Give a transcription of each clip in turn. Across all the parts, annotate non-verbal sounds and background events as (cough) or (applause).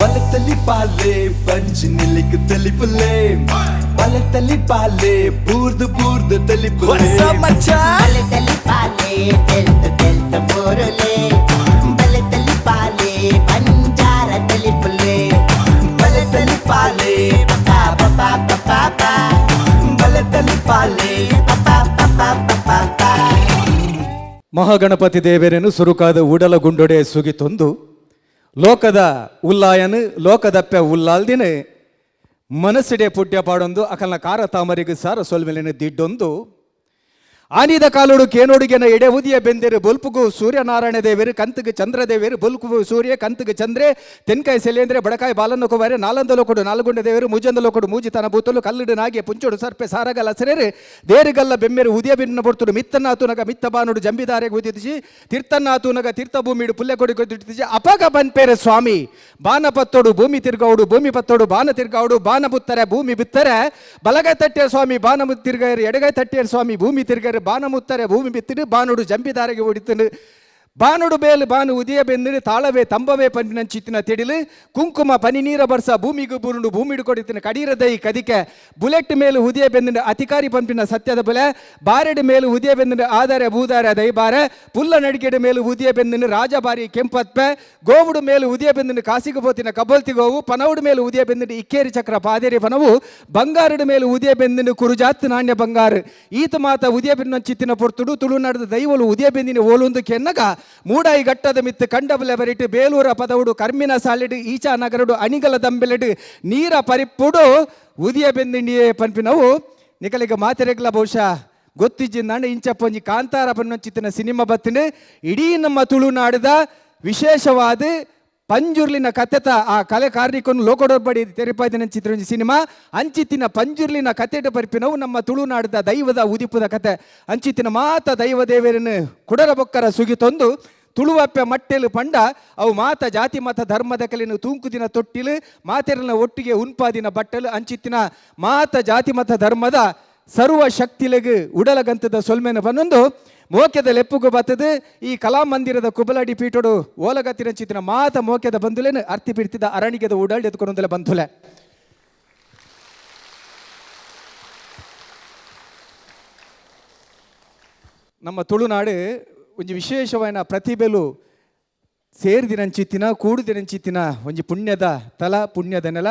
ಬಲತಲಿ ಪಾಲೆ punch ನಿಲಿಕ್ ತಲಿಪುಲೆ ಬಲತಲಿ ಪಾಲೆ ಬೂರ್ದು ಬೂರ್ದು ತಲಿಪುಲೆ ಬಲೆ ತಲಿ ಪಾಲೆ ತೆಲ್ತ ತೆಲ್ತ ಬೋರಲೆ ಬಲೆ ತಲಿ ಪಾಲೆ ಬಂಜಾರ ತಲಿ ಪುಲೆ ಬಲೆ ತಲಿ ಪಾಲೆ ಪಪಾ ಪಪಾ ಪಪಾ ಪಾ ಬಲೆ ತಲಿ ಪಾಲೆ ಪಪಾ ಪಪಾ ಪಪಾ ಪಾ ಮಹಾಗಣಪತಿ ದೇವರೇನು ಸುರುಕಾದ ಉಡಲ ಗುಂಡೊಡೆ ಸುಗಿತೊಂದು ಲೋಕದ ಉಲ್ಲಾಯನು ಲೋಕದಪ್ಪೆ ಉಲ್ಲಾಲ್ದಿನೆ ಮನಸ್ಸಿಡೆ ಪುಡ್ಯ ಪಾಡೊಂದು ಅಕಲ್ನ ಕಾರ ತಾಮರಿಗೆ ಸಾರ ಸೊಲ್ಮೆಲಿನ ದಿಡ್ಡೊಂದು ಆನಿದ ಕಾಲುಡು ಕೇನೋಡಿಗೆನ ಎಡೆ ಉದಿಯ ಬೆಂದಿರು ಬೊಲ್ಪುಗು ಸೂರ್ಯನಾರಾಯಣ ದೇವರು, ಕಂತಿಗೆ ಚಂದ್ರ ದೇವರು, ಬೊಲ್ಪುಗು ಸೂರ್ಯ, ಕಂತಿಗೆ ಚಂದ್ರೆ, ತೆನ್ಕಾಯಿ ಸೆಲೆಂದ್ರೆ ಬಡಕಾಯಿ ಬಾಲನ್ನು ಕೊವಾರೆ ನಾಲಂದಲೋ ಕೊಡು, ನಾಲ್ಗುಂಡ ದೇವರು, ಮುಜಂದಲೋ ಕೊಡು, ಮೂಜಿತನ ಬೂತಲು, ಕಲ್ಲಿಡು ನಾಗೆ, ಪುಂಚುಡು ಸರ್ಪೆ ಸಾರಗಲ ಸೆರೆರು ದೇರಿಗಲ್ಲ ಬೆಮ್ಮೆರು ಉದಿಯ ಬಿನ್ನ ಬರ್ತುಡು ಮಿತ್ತನಾತು ನಗ, ಮಿತ್ತ ಬಾನುಡು, ಜಂಬಿದಾರೆಗೆ ತೀರ್ಥನಾತು ನಗ ತೀರ್ಥ ಭೂಮಿಡು ಪುಲ್ಯ ಕೊಡಿ ಅಪಗ ಬನ್ಪೇರೆ ಸ್ವಾಮಿ, ಬಾನ ಪತ್ತೋಡು, ಭೂಮಿ ತಿರ್ಗೌಡು ಭೂಮಿ ಪತ್ತೋಡು, ಬಾನ ತಿರ್ಗೌಡು ಬಾನ ಬುತ್ತರೆ, ಭೂಮಿ ಬಿತ್ತರೆ, ಬಲಗೈ ತಟ್ಟೆ ಸ್ವಾಮಿ, ಬಾನ ತಿರ್ಗೈರು ಎಡಗೈ ತಟ್ಟಿಯ ಸ್ವಾಮಿ, ಭೂಮಿ ತಿರ್ಗೈರು ಬಾನ ಮುತ್ತಾರೆ ಭೂಮಿ ಬಿತ್ತಿಡು ಬಾನುಡು ಜಂಬಿದಾರಿಗೆ ಹೊಡಿತನು ಬಾನುಡು ಬೇಲು ಬಾನು ಉದಿಯ ಬೆಂದಿರು ತಾಳವೇ ತಂಬವೇ ಪಂಪಿನ ಚಿತ್ತಿನ ತಿಡಿಲು ಕುಂಕುಮ ಪನಿ ನೀರ ಬರ್ಸ ಭೂಮಿಗೂ ಬುರುಡು ಭೂಮಿಡು ಕೊಡಿತಿನ ಕಡೀರ ದೈ ಕದಿಕೆ ಬುಲೆಟ್ ಮೇಲು ಉದಿಯ ಬೆಂದಿನ ಅಧಿಕಾರಿ ಪಂಪಿನ ಸತ್ಯದ ಬೆಲೆ ಬಾರೆಡ್ ಮೇಲು ಉದಿಯ ಬೆಂದಿನ ಆಧಾರ ಭೂದಾರ ದೈಬಾರೆ ಪುಲ್ಲ ನಡಿಗೆಡ ಮೇಲು ಉದಿಯ ಬೆಂದಿನ ರಾಜಬಾರಿ ಕೆಂಪತ್ಪೆ ಗೋವುಡು ಮೇಲು ಉದಿಯ ಬೆಂದಿನ ಕಾಸಿಗೆ ಪೋತಿನ ಕಬಲ್ತಿ ಗೋವು ಪನವುಡು ಮೇಲು ಉದಿಯ ಬೆಂದಿನ ಇಕ್ಕೇರಿ ಚಕ್ರ ಪಾದೇರಿ ಪನವು ಬಂಗಾರಡು ಮೇಲು ಉದಿಯ ಬೆಂದಿನ ಕುರುಜಾತ್ ನಾಣ್ಯ ಬಂಗಾರ ಈತ ಮಾತ ಉದಿಯ ಬೆನ್ನ ಚಿತ್ತಿನ ಪೊರ್ತುಡು ತುಳುನಾಡದ ದೈವಲು ಉದಿಯ ಬೆಂದಿನ ಓಲೊಂದು ಕೆನ್ನಗ ಮೂಡಾಯಿ ಗಟ್ಟದ ಮಿತ್ತು ಕಂಡಬಲೆ ಬರಿಟು ಬೇಲೂರ ಪದವುಡು ಕರ್ಮಿನ ಸಾಲಿಡು ಈಚಾ ನಗರಡು ಅಣಿಗಲ ದಂಬೆಲೆಡು ನೀರ ಪರಿಪ್ಪುಡು ಉದಿಯ ಬೆಂದಿಂಡಿಯೇ ಪನ್ಪಿನವು. ನಿಕಲಿಗ ಮಾತೆರೆಗ್ಲ ಬಹುಶಃ ಗೊತ್ತಿಜ್ಜಿ ನಾನು ಇಂಚಪ್ಪೊಂಜಿ ಕಾಂತಾರ ಪನ್ನೊಂಚಿತ್ತಿನ ಸಿನಿಮಾ ಬತ್ತಿನ. ಇಡೀ ನಮ್ಮ ತುಳುನಾಡದ ವಿಶೇಷವಾದ ಪಂಜುರ್ಲಿನ ಕಥೆತ ಆ ಕಲೆ ಕಾರ್ಣಿಕೊಂಡು ಲೋಕಡೊಬ್ಬಡಿ ತೆರೆಪಾದಿನ ಚಿತ್ರ ಸಿನಿಮಾ, ಅಂಚಿತ್ತಿನ ಪಂಜುರ್ಲಿನ ಕಥೆಟ ಪರಿಪಿನವು ನಮ್ಮ ತುಳುನಾಡದ ದೈವದ ಉದಿಪುದ ಕತೆ ಅಂಚಿತ್ತಿನ ಮಾತ ದೈವ ದೇವರನ್ನು ಕುಡರ ಬೊಕ್ಕರ ಸುಗಿತೊಂದು ತುಳುವಪ್ಪೆ ಮಟ್ಟೆಲು ಪಂಡ, ಅವು ಮಾತ ಜಾತಿ ಮತ ಧರ್ಮದ ಕಲಿನ ತೂಂಕುದಿನ ತೊಟ್ಟಿಲು, ಮಾತೆರಲಿನ ಒಟ್ಟಿಗೆ ಉನ್ಪಾದಿನ ಬಟ್ಟಲು, ಅಂಚಿತ್ತಿನ ಮಾತ ಜಾತಿ ಮತ ಧರ್ಮದ ಸರ್ವ ಶಕ್ತಿಲೆಗ್ ಉಡಲಗಂತದ ಸೊಲ್ಮೆನ ಬನ್ನೊಂದು ಮೋಕ್ಯದ ಲೆಪ್ಪುಗು ಬತ್ತದು ಈ ಕಲಾ ಮಂದಿರದ ಕುಬಲಡಿ ಪೀಠೋಡು ಓಲಗತ್ತಿನ ಚಿತ್ರ ಮಾತ ಮೋಕ್ಯದ ಬಂಧುಲೇನು ಅರ್ತಿ ಬಿಡ್ತಿದ್ದ ಅರಣಿಗೆದ ಓಡಾಡಿ ಎದ್ಕೊಂಡೊಂದಲೆ ಬಂಧುಲೆ. ನಮ್ಮ ತುಳುನಾಡು ಒಂಜಿ ವಿಶೇಷವಾದ ಪ್ರತಿಭೆಲು ಸೇರಿದಿನಂಚಿತ್ತಿನ, ಕೂಡುದಿನಂಚಿತ್ತಿನ ಒಂಜಿ ಪುಣ್ಯದ ತಲ, ಪುಣ್ಯದ ನೆಲ,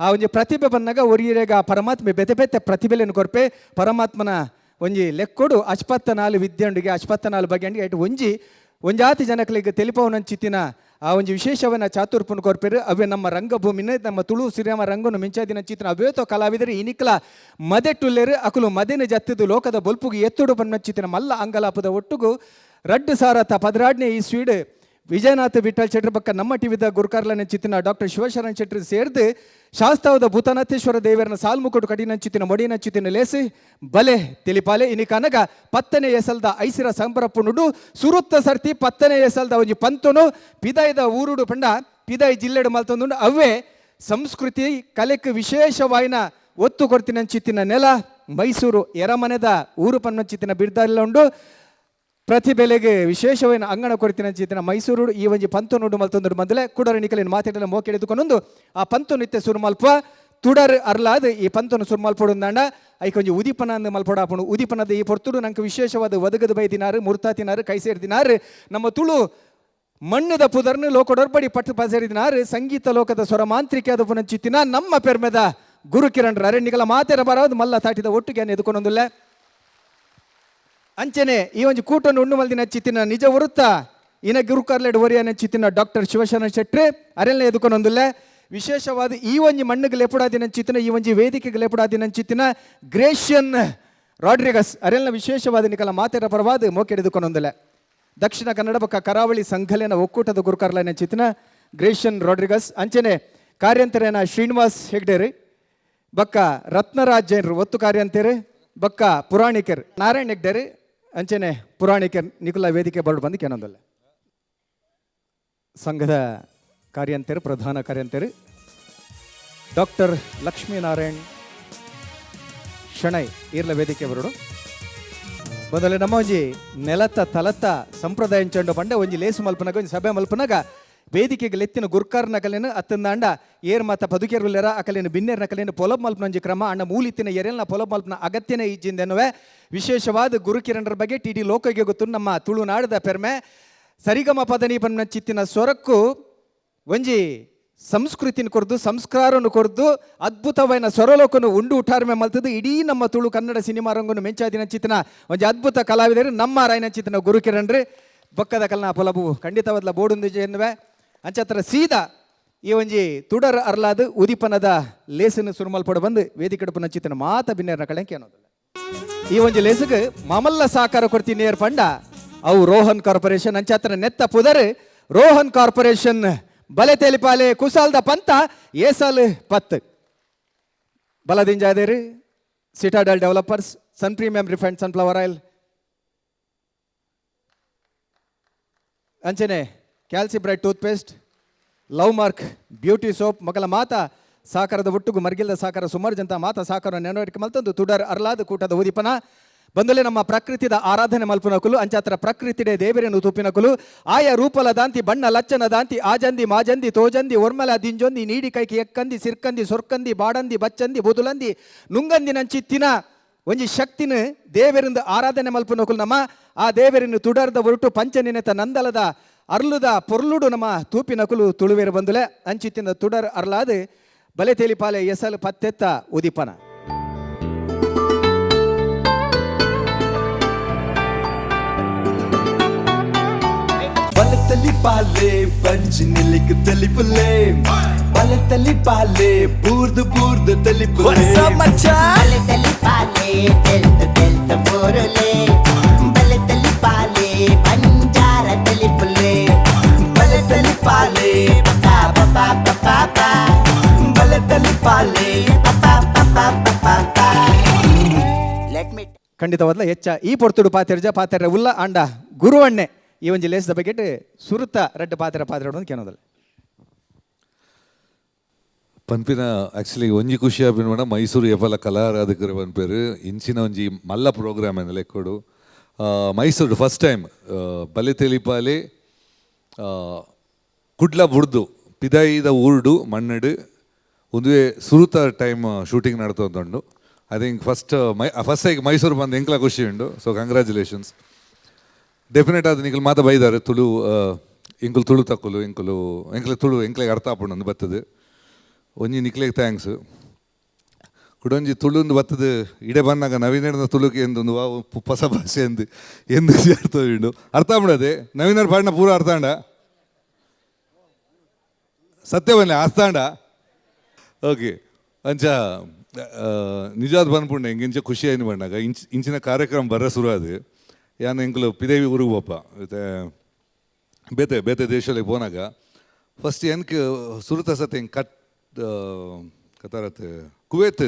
ಆ ಒಂಜಿ ಪ್ರತಿಭೆ ಬಂದಾಗ ಒರಿಯರೆಗ ಪರಮಾತ್ಮೆ ಬೆತೆ ಬೆತೆ ಪ್ರತಿಭೆಲೆಯನ್ನು ಕೊರ್ಪೆ ಪರಮಾತ್ಮನ ಒಂಜಿ ಲೆಕ್ಕೊಡು ಅಚ್ಪತ್ತ ನಾಲ್ ವಿದ್ಯೆಂಡಿಗೆ ಅಚ್ಪತ್ತ ನಾಲ್ ಬಗೆಂಡಿಗೆ ಐಟ್ ಒಂಜಿ ಒಂಜಾತಿ ಜನಕಲಿಗೆ ತೆಲಿಪವನಂಚಿತ್ತಿನ ಆ ಒಂಜಿ ವಿಶೇಷವನ್ನ ಚಾತುರ್ಪುನ್ ಕೊರ್ಪೆರು, ಅವೇ ನಮ್ಮ ರಂಗಭೂಮಿನ, ನಮ್ಮ ತುಳು ಸಿರಿಯಮ ರಂಗನು ಮಿಂಚಾದಿನ ಚಿತ್ರ ಅವೇತೋ ಕಲಾವಿದರು, ಇನಿಕ್ಲ ಮದೆಟ್ಟುಲ್ಲೆರು, ಅಕುಲು ಮದೆನ ಜತ್ತಿದು ಲೋಕದ ಬೊಲ್ಪುಗೆ ಎತ್ತುಡು ಪನ್ನ ಚಿತ್ರ ಮಲ್ಲ ಅಂಗಲಾಪದ ಒಟ್ಟುಗು, ರಡ್ಡು ಸಾರತ ಪದರಾಡ್ನೆ ಈ ಸ್ವೀಡ್ ವಿಜಯನಾಥ್ ವಿಠಲ್ ಶೆಟ್ರ ಪಕ್ಕ ನಮ್ಮ ಟಿವಿದ ಗುರುಕಾರ್ಲನ ಚಿತ್ತಿನ ಡಾಕ್ಟರ್ ಶಿವಶರಣ್ ಶೆಟ್ರ್ ಸೇರ್ದು ಶಾಸ್ತಾವದ ಭೂತನಾಥೇಶ್ವರ ದೇವರನ ಸಾಲ್ಮುಕೊಟ್ಟು ಕಡಿನ ಚಿತ್ತಿನ ಮೊಡಿನ ಚಿತ್ತಿನ ಲೇಸಿ ಬಲೆ ತಿಳಿಪಾಲೆ. ಇನಿ ಕನಗ ಪತ್ತನೆ ಎಸಲ್ದ ಐಸಿರ ಸಂಬರಪ್ಪುನುಡು ಸುರುತ್ತ ಸರ್ತಿ ಪತ್ತನೆ ಎಸಲ್ದ ಒಂಜಿ ಪಂತುನು, ಪಿದಾಯ್ದ ಊರುಡು ಪಂಡ, ಪಿದಾಯಿ ಜಿಲ್ಲೆಡು ಮಲ್ತೊಂದು ಅವೇ ಸಂಸ್ಕೃತಿ ಕಲೆಕ್ ವಿಶೇಷವಾಯಿನ ಒತ್ತು ಕೊಡ್ತಿನ ಚಿತ್ತಿನ ನೆಲ, ಮೈಸೂರು ಎರಮನೆದ ಊರು ಪನ್ನ ಚಿತ್ತಿನ ಬಿಡ್ದಲ್ಲ ಉಂಡು ಪ್ರತಿಭೆಲೆಗೆ ವಿಶೇಷವೇನು ಅಂಗಣ ಕೊಡ್ತಿನ ಚಿತ್ತಿನ ಮೈಸೂರು, ಈ ಒಂಜಿ ಪಂತು ನುಡು ಮಲ್ತೊಂದು ಮೊದಲೇ ಕುಡರ ನಿಕಲಿನ ಮಾತಾಡಲ ಮೋಕೆಳೆದುಕೊಂಡೊಂದು ಆ ಪಂತು ನಿತ್ಯ ಸುರು ಮಲ್ಪ ತುಡರ್ ಅರ್ಲಾದ್ ಈ ಪಂತನು ಸುರು ಮಲ್ಪೊಡುಂದಾಂಡ ಐಕ್ ಒಂಜಿ ಉದಿಪನ ಅಂದ್ ಮಲ್ಪೊಡಾಪುಣು ಉದಿಪನದ ಈ ಪೊರ್ತುಡು ನಂಗೆ ವಿಶೇಷವಾದ ಒದಗದ ಬೈ ದಿನಾರು, ಮುರ್ತಾ ತಿನಾರು, ಕೈ ಸೇರ್ದಿನಾರು ನಮ್ಮ ತುಳು ಮಣ್ಣದ ಪುದರ್ನು ಲೋಕಡೊರ್ಬಡಿ ಪಟ್ಟು ಪಸರಿದಿನಾರು ಸಂಗೀತ ಲೋಕದ ಸ್ವರ ಮಾಂತ್ರಿಕೆಯಾದ ಪುನಂಚಿತ್ತಿನ ನಮ್ಮ ಪೆರ್ಮೆದ ಗುರು ಕಿರಣ್ ಅರಣ್ಯಗಳ ಮಾತೆರ ಬರೋದು ಮಲ್ಲ ತಾಟಿದ ಒಟ್ಟಿಗೆ ಎದುಕೊಂಡೊಂದುಲ್ಲೆ ಅಂಚನೆ, ಈ ಒಂದು ಕೂಟನ್ನು ಉಣ್ಣು ಮಲ್ದಿನ ಚಿತ್ತಿನ ನಿಜ ವೃತ್ತ, ಇನ ಗುರುಕರ್ಲೆಡ್ ಒರಿಯನ ಚಿತ್ತಿನ ಡಾಕ್ಟರ್ ಶಿವಶರಣ ಶೆಟ್ಟ್ರೆ ಅರೆಲ್ಲ ಎದುಕೊಂಡೊಂದುಲ್ಲೆ ವಿಶೇಷವಾದ ಈ ಒಂಜಿ ಮಣ್ಣಿಗೆ ಲೇಪಡಾದಿನ ಚಿತ್ತಿನ ಈ ಒಂಜಿ ವೇದಿಕೆಗೆ ಲೇಪಡಾದಿನ ಚಿತ್ತಿನ ಗ್ರೇಷಿಯನ್ ರಾಡ್ರಿಗಸ್ ಅರೆಲ್ಲ ವಿಶೇಷವಾದ ನಿಕಲ ಮಾತೆರ ಪರವಾದ ಮೋಕೆಡೆದುಕೊಂಡೊಂದುಲ್ಲೆ ದಕ್ಷಿಣ ಕನ್ನಡ ಪಕ್ಕ ಕರಾವಳಿ ಸಂಘಲೆನ ಒಕ್ಕೂಟದ ಗುರುಕರ್ಲನ ಚಿತ್ತಿನ ಗ್ರೇಷಿಯನ್ ರಾಡ್ರಿಗಸ್. ಅಂಚನೆ, ಕಾರ್ಯಂತರೇನ ಶ್ರೀನಿವಾಸ್ ಹೆಗ್ಡೇರಿ, ಬಕ್ಕ ರತ್ನರಾಜ್ ಜೈನರು ಒತ್ತು ಕಾರ್ಯಂತೇರಿ, ಬಕ್ಕ ಪುರಾಣಿಕರ್ ನಾರಾಯಣ್ ಹೆಗ್ಡೇರಿ ಅಂಚನೆ ಪುರಾಣಿಕೆ ನಿಕುಲ ವೇದಿಕೆ ಬರ್ಡ್ ಬಂದು ಕೆನೊಂದಲ್ಲ ಸಂಘದ ಕಾರ್ಯಂತರು, ಪ್ರಧಾನ ಕಾರ್ಯಂತರು, ಡಾಕ್ಟರ್ ಲಕ್ಷ್ಮೀನಾರಾಯಣ್ ಶಣೈ ಈರ್ಲ ವೇದಿಕೆ ಬರೋಡು. ಮೊದಲು ನಮ್ಮ ಒಂಜಿ ನೆಲತ್ತ ತಲತ್ತ ಸಂಪ್ರದಾಯ ಚಂಡು ಪಂಡ ಒಂಜಿ ಲೇಸು ಮಲ್ಪನಾಗ, ಒಂಜಿ ಸಭೆ ಮಲ್ಪನಾಗ ವೇದಿಕೆಗೆ ಲೆತ್ತಿನ ಗುರ್ಕಾರ್ನ ಕಲೆನ ಅತ್ತಂದ ಅಂಡ ಏರ್ ಮಾತ ಪದುಕೆರುಲೆರ ಅಕಲಿನ ಬಿನ್ನೆರ್ನ ಕಲೆನ ಪೊಲಬ್ ಮಲ್ಪನಂಜಿ ಕ್ರಮ ಅಣ್ಣ ಮೂಲಿತ್ತಿನ ಎರೆಲ್ನ ಪೊಲಬ್ ಮಲ್ಪನ ಅಗತ್ಯನೇ ಇಜ್ಜಿಂದೆನ್ನುವೆ ವಿಶೇಷವಾದ ಗುರುಕಿರಣರ ಬಗ್ಗೆ ಟಿ ಡಿ ಲೋಕಗೆ ಗೊತ್ತು. ನಮ್ಮ ತುಳುನಾಡದ ಪೆರ್ಮೆ ಸರಿಗಮ ಪದನಿ ಪನ್ನ ಚಿತ್ತಿನ ಸ್ವರಕ್ಕು ಒಂಜಿ ಸಂಸ್ಕೃತಿನ ಕೊರ್ದು ಸಂಸ್ಕಾರವನ್ನು ಕೊರ್ದು ಅದ್ಭುತವಾದ ಸ್ವರಲೋಕನು ಉಂಡು ಉಠಾರ್ಮೆ ಮಲ್ತದ್ದು. ಇಡೀ ನಮ್ಮ ತುಳು ಕನ್ನಡ ಸಿನಿಮಾ ರಂಗನು ಮೆಂಚಾದಿನ ಚಿತ್ತನ ಒಂಜಿ ಅದ್ಭುತ ಕಲಾವಿದರು ನಮ್ಮ ರಾಯನ ಚಿತ್ತನ ಗುರುಕಿರಣ್ರಿ. ಬೊಕ್ಕದ ಕಲ್ನ ಪೊಲಬು ಖಂಡಿತವಾದ್ಲ ಬೋಡುಂದಿಜೆ ಎನ್ನುವೆ. ಅಂಚತ್ರ ಸೀದಾ ಈ ಒಂಜಿ ತುಡರ್ ಅರ್ಲಾದ್ ಉದಿಪನದ ಲೇಸನ್ನು ಸುರುಮಲ್ಪಡ ಬಂದು ವೇದಿಕೆ ಚಿತ್ತನ ಮಾತ ಬಿನ್ನೇರ್ನ ಕಳೆಂಕೆ ಅನ್ನೋದಿಲ್ಲ. ಈ ಒಂಜಿ ಲೇಸಗ್ ಮಮಲ್ಲ ಸಾಕಾರ ಕೊಡ್ತೀನಿ ನೇರ್ ಪಂಡ, ಅವು ರೋಹನ್ ಕಾರ್ಪೊರೇಷನ್. ಅಂಚಾತ್ರ ನೆತ್ತ ಪುದರ್ ರೋಹನ್ ಕಾರ್ಪೊರೇಷನ್. ಬಲೆ ತೆಲಿಪಾಲೆ ಕುಸಾಲ್ದ ಪಂತ ಏಸಲ್ ಪತ್. ಬಲದಿಂಜಾದೇರಿ citadel developers, sun premium refined sunflower oil. ಅಂಚನೆ calci bright toothpaste love mark beauty soap ಮಗಲ ಮಾತ ಸಾಕಾರದ ಒಟ್ಟುಗು ಮರಗಿಲ್ಲದ ಸಾಕಾರ ಸುಮಾರು ಜನತ ಮಾತ ಸಾಕಾರ ನೆನವರಿಕೆ ಮಲ್ತಂದು ತುಡರ್ ಅರ್ಲಾದ ಕೂಟದ ಉದಿಪನ. ಬಂದಲೆ ನಮ್ಮ ಪ್ರಕೃತಿದ ಆರಾಧನೆ ಮಲ್ಪುನಕುಲು ಅಂಚಾತ್ರ ಪ್ರಕೃತಿಡೆ ದೇವರನ್ನು ತುಪ್ಪಿನಕುಲು ಆಯ ರೂಪಲ ದಾಂತಿ, ಬಣ್ಣ ಲಚ್ಚನ ದಾಂತಿ, ಆಜಂದಿ, ಮಾಜಂದಿ, ತೋಜಂದಿ ಒರ್ಮಲ ದಿಂಜೊಂದಿ, ನೀಡಿ ಕೈಕಿ ಎಕ್ಕಂದಿ, ಸಿರ್ಕಂದಿ, ಸೊರ್ಕಂದಿ, ಬಾಡಂದಿ, ಬಚ್ಚಂದಿ, ಬುದುಲಂದಿ, ನುಂಗಂದಿ ನಂಚಿತ್ತಿನ ಒಂಜಿ ಶಕ್ತಿನ ದೇವರಿಂದ ಆರಾಧನೆ ಮಲ್ಪುನಕುಲು ನಮ್ಮ. ಆ ದೇವರನ್ನು ತುಡರ್ದ ಹೊರಟು ಪಂಚನಿನೆತ ನಂದಲದ ಅರ್ಲುದ ಪೊರ್ಲುಡು ನಮ್ಮ ತೂಪಿನಕುಲು ತುಳುವೇರು ಬಂದುಲೆ ಅಂಚಿತ್ತಿನ ತುಡರ್ ಅರ್ಲಾದು ಬಲೆ ತೇಲಿಪಾಲೆ ಎಸಲ್ ಪತ್ತೆತ್ತ ಉದಿಪನ ಬಲತಲಿ ಪಾಲೆ ಪಂಚ್ ನಿಲಿಕ್ ತಲಿಪುಲೆ ಬಲತಲಿ ಪಾಲೆ ಬೂರ್ದು ಬೂರ್ದು ತಲಿಪುಲೆ ಬಲೆ ತಲಿ ಪಾಲೆ ಖಂಡಿತವಾದ್ಲ ಹೆಚ್ಚ. ಈ ಪೊರ್ತುಡು ಪಾತೆರ್ಜ ಪಾತೆರ ಉಲ್ಲ ಅಂಡ ಗುರುವಣ್ಣೆ. ಈ ಒಂಜಿ ಲೇಸದ ಬಗೆಟ್ ಸುರುತ ರಡ್ಡ ಪಾತೆರ ಪಾತ್ರೆ ಕೇನೋದಲ್ಲ ಪನ್ಪಿನ ಆ್ಯಕ್ಚುಲಿ ಒಂಜಿ ಖುಷಿ ಆಪಿನ ಮೇಡಮ್ ಮೈಸೂರು ಎಫಲ ಕಲಾರಾಧಕರು ಪನ್ಪೇರು ಇಂಚಿನ ಒಂಜಿ ಮಲ್ಲ ಪ್ರೋಗ್ರಾಮ್ ಏನ ಲೆಕ್ಕೋಡು ಮೈಸೂರು ಫಸ್ಟ್ ಟೈಮ್ ಬಲೆ ತೆಲಿಪಾಲೆ ಆ, ಕುಡ್ಲ ಬುಡ್ದು ಪಿದಾಯಿದ ಊರ್ಡು ಮಣ್ಣಡು ಒಂದುವೆ ಸುರುತ time shooting ನಡ್ತೊಂದುಂಡು I think first my first ಆಗಿ ಮೈಸೂರು ಬಂದು ಎಂಕ್ಲ ಖುಷಿ ಉಂಡು. ಸೊ ಕಂಗ್ರ್ಯಾಚುಲೇಷನ್ಸ್ ಡೆಫಿನೆಟ್ ಅದು ನಿಂಕಲ್ ಮಾತ ಬೈದಾರೆ, ತುಳು ಇಂಕುಲು ತುಳು ತಕ್ಕುಲು, ಇಂಕುಲು ಎಂಕ್ಲೆ ತುಳು ಎಂಕ್ಲೆಗೆ ಅರ್ಥ ಆಪುಂಡು ಒಂದು ಬತ್ತದು. ಒಂಜಿ ನಿಕ್ಲೆಗೆ ಥ್ಯಾಂಕ್ಸ್ ಕುಡೊಂಜಿ ತುಳುಂದು ಬತ್ತದು, ಇಡೆ ಬಂದಾಗ ನವೀನರ್ನ ತುಳುಕೆ ಎಂದೊಂದು ವಾ ಪು- ಹೊಸ ಭಾಷೆ ಎಂದು ಎಂದು (laughs) ಅರ್ಥ ಉಂಡು. ಅರ್ಥ ಮಾಡ್ದೆ ನವೀನರ ಪಾಡಿನ ಪೂರ ಅರ್ಥ ಅಂಡ ಸತ್ಯವನ್ನೇ ಅರ್ಥಾಂಡ ಓಕೆ. ಅಂಚ ನಿಜಾದ್ ಬಂದ್ಪುಂಡೆ ಹೆಂಗೆ ಇಂಚ ಖುಷಿ ಆಯ್ತು ಬಂದಾಗ. ಇಂಚ್, ಇಂಚಿನ ಕಾರ್ಯಕ್ರಮ ಬರ ಶುರು ಅದು ಯಾನ್ ಎಂಕ್ಲು ಪಿದೇವಿ ಊರಿಗೆ ಬಪ್ಪ ಬೇತೆ ಬೇತೆ ದೇಶದಲ್ಲಿ ಪೋನಾಗ ಫಸ್ಟ್ ಎನ್ಕ್ ಸುರುತ ಸತ್ ಕಟ್ ಕತಾರತ್ ಕುವೇತ್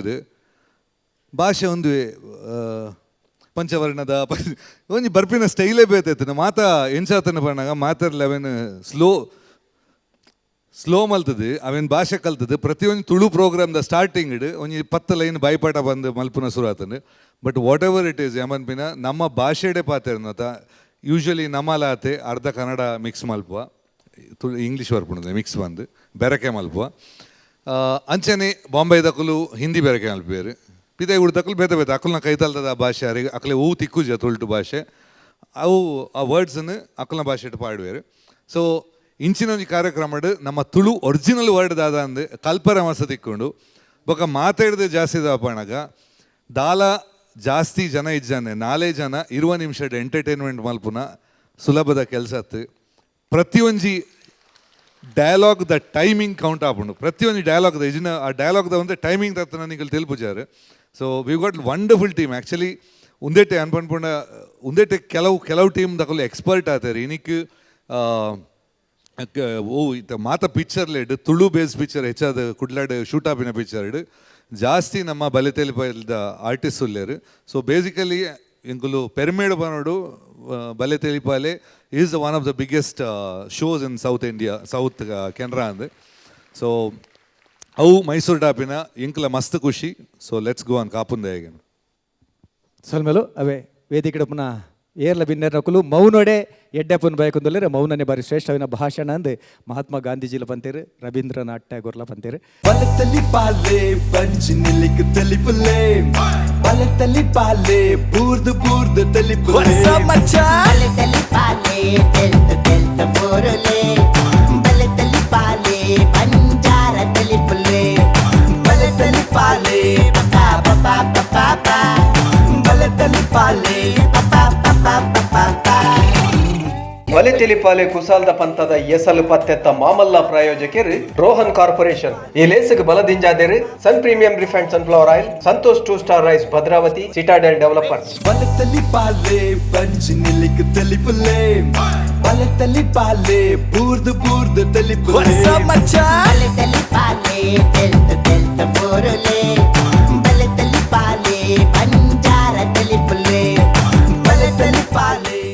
ಭಾಷೆ ಒಂದು ಪಂಚವರ್ಣದ ಒಂದು ಬರ್ಪಿನ ಸ್ಟೈಲೇ ಬೇತೈತೆ. ಮಾತಾ ಎಂಚಾತನ ಮಾತಾಡ್ಲಿ ಲೆವೆನ್ ಸ್ಲೋ ಸ್ಲೋ ಮಲ್ತದು, ಅವೇನು ಭಾಷೆ ಕಲ್ತದ್ದು ಪ್ರತಿಯೊಂದು ತುಳು ಪ್ರೋಗ್ರಾಮ್ದ ಸ್ಟಾರ್ಟಿಂಗ್ ಇಡು, ಒಂಜಿ ಪತ್ತು ಲೈನ್ ಬಾಯ್ಪಾಠ ಬಂದು ಮಲ್ಪುನ ಶುರು ಆತನು but whatever it is ಯಮನ್ಪಿನ, ನಮ್ಮ ಭಾಷೆಡೆ ಪಾತೆರ್ನತ ಯೂಶ್ವಲಿ ನಮ್ಮಲ ಆತೆ ಅರ್ಧ ಕನ್ನಡ ಮಿಕ್ಸ್ ಮಲ್ಪುವ. ತುಳು ಇಂಗ್ಲೀಷ್ ಬರ್ಪುಣದೆ ಮಿಕ್ಸ್ ಬಂದು, ಬೆರಕೆ ಮಲ್ಪುವ. ಅಂಚನೆ ಬಾಂಬೆ ದಕ್ಕಲು ಹಿಂದಿ ಬೆರಕೆ ಮಲ್ಪೇರು ಪಿದೆ ಉಡ್ದಕ್ಕಲು ಬೇತೆ ಬೇತೆ ಅಕ್ಕಲ್ನ ಕೈತಲ್ತದ ಆ ಭಾಷೆ ಅರಿಗೆ ಅಕ್ಕಲೆ ಹೂ ತಿಕ್ಕುಜ ತುಳ್ಟು ಭಾಷೆ. ಅವು, ಆ ವರ್ಡ್ಸನ್ನು ಅಕ್ಕಲ್ನ ಭಾಷೆ ಪಾಡುವೇರು. ಸೊ ಇಂಚಿನ ಒಂಜಿ ಕಾರ್ಯಕ್ರಮಡ್ ನಮ್ಮ ತುಳು ಒರಿಜಿನಲ್ ವರ್ಡ್ ದಾದ ಅಂದ್ ಕಲ್ಪರ ಮಸ ತಿಕ್ಕೊಂಡು ಬೊಕ ಮಾತಾಡಿದ ಜಾಸ್ತಿ ದಾಪಣಗ ದಾಲ ಜಾಸ್ತಿ ಜನ ಇಜ್ಜಾನೆ, ನಾಲೆ ಜನ ಇರುವ ನಿಮಿಷದ ಎಂಟರ್ಟೈನ್ಮೆಂಟ್ ಮಲ್ಪುನ ಸುಲಭದ ಕೆಲಸ ಪ್ರತಿಯೊಂಜಿ ಡಯಲಾಗ್ ದ ಟೈಮಿಂಗ್ ಕೌಂಟ್ ಆಪುಂಡು ಪ್ರತಿಯೊಂದು ಡಯಲಾಗ್ ದ ಇಜಿನ ಆ ಡಯಲಾಗ್ ದ ಒಂದು ಟೈಮಿಂಗ್ ತತ್ತ Nikhil ತಿಳಿಪುಜಾರು. So we got wonderful team actually ಉಂದೇಟೆ ಅನ್ಪನ್ಪುಂಡ ಉಂದೇಟೆ ಕೆಲವು ಕೆಲವು ಟೀಮ್ ದಕಲು ಎಕ್ಸ್ಪರ್ಟ್ ಆತಾರೆ. ಇನಿಕ್ ಓ ಇತ್ತ ಮಾತ ಪಿಕ್ಚರ್ ಲೆಡ್ ತುಳು ಬೇಸ್ ಪಿಕ್ಚರ್ ಹೆಚ್ಚಾದ ಕುಡ್ಲಾಡ್ ಶೂಟ್ ಆಪಿನ ಪಿಕ್ಚರ್ ಇಡು. ಜಾಸ್ತಿ ನಮ್ಮ ಬಲೆ ಬಲ್ದ ಆರ್ಟಿಸ್ಟ್ ಉಲ್ಲೇರು ಸೊ ಬೇಸಿಕಲಿ ಎಂಕುಲು ಪೆರ್ಮೇಡ್ ಬನೋಡು ಬಲೆ ತೆಲಿಪಾಲೆ is one of the biggest shows in south India south Canara ಅಂದ್. ಸೊ ಅವು ಮೈಸೂರು ಟಾಪಿನ ಇಂಕ್ಲ ಮಸ್ತ್ ಖುಷಿ. ಸೊ ಲೆಟ್ಸ್ ಗೋ ಅನ್ ಕಾಪುಂದ ಹೇಗೆ. ಸಲ್ಮೇಲು, ಅವೇ ವೇದಿಕೆ ಪುನಃ ಏರ್ಲ ಬಿನ್ನೆರ್ನಕುಲು ಮೌನೊಡೆ ಎಡ್ಡೆಪ್ಪನ ಬಯಕೊಂದೊಲ್ಲೆರೆ ಮೌನನೆ ಬಾರಿ ಶ್ರೇಷ್ಠವಿನ ಭಾಷಣ ಅಂದ್. ಮಹಾತ್ಮ ಗಾಂಧೀಜಿಲ ಬಂತೀರಿ ರವೀಂದ್ರನಾಥ್ ಟ್ಯಾಗೋರ್ಲ ಬಂತೀರಿ ಬಲತಲಿ ಪಾಲೆ ಪಂಚ ನಿಲಿಕ್ ತಲಿಪುಲೆ ಬಲತಲಿ ಪಾಲೆ ಬೂರ್ದು ಬೂರ್ದು ತಲಿಪುಲೆ ಬಲೆ ತಲಿ ಪಾಲೆ ತೆಲ್ತ ತೆಲ್ತ ಪೂರುಲೆ. ತಲಿಪಾಲೆ ಕುಸಾಲದ ಪಂಥದ ಎಸಲು ಪತ್ತೆತ್ತ ಮಾಮಲ್ಲ ಪ್ರಾಯೋಜಕರು ರೋಹನ್ ಕಾರ್ಪೊರೇಷನ್. ಈ ಲೇಸಗ್ ಬಲದಿಂಜಾದೇರಿ sun premium refined sunflower oil Santosh two star rice Bhadravati citadel developers. ಬಲೆ ತಲಿಪಾಲೆ ಪಂಚಾರ ತಲಿಪುಲೆ